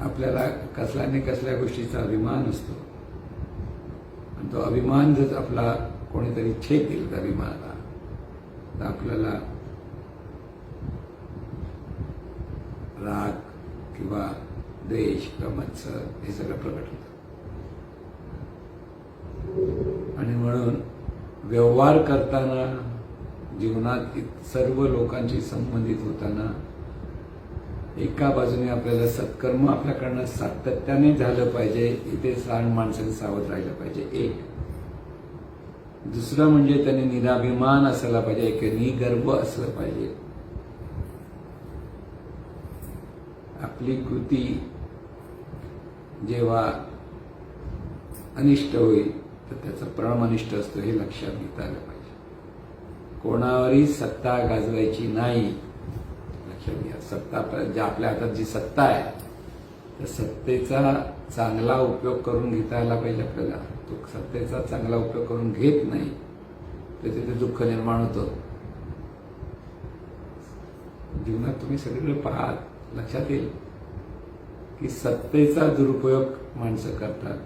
आपल्याला कसल्या न कसल्या गोष्टीचा अभिमान असतो. आणि तो अभिमान जर आपला कोणीतरी छेद दिला त्या अभिमानाला तर आपल्याला राग किंवा द्वेष किंवा मत्सर हे सगळं प्रकट होतं. आणि म्हणून व्यवहार करताना जीवनात सर्व लोकांशी संबंधित होताना एका बाजूने आपल्याला सत्कर्म आपल्याकडनं सातत्याने झालं पाहिजे इथे सहान माणसाने सावध राहिलं पाहिजे. एक. दुसरं म्हणजे त्याने निराभिमान असायला पाहिजे एक निगर्व असलं पाहिजे. आपली कृती जेव्हा अनिष्ट होईल तर त्याचा परिणाम अनिष्ट असतो हे लक्षात घेता आलं पाहिजे. कोणावरही सत्ता गाजवायची नाही लक्षात सत्ता प- ज्या आपल्या हातात जी सत्ता आहे त्या सत्तेचा चांगला उपयोग करून घेता आला पाहिजे आपल्याला. तो सत्तेचा चांगला उपयोग करून घेत नाही तर तिथे दुःख निर्माण होतं. जीवनात तुम्ही सगळीकडे पाहात लक्षात येईल की सत्तेचा दुरुपयोग माणसं करतात.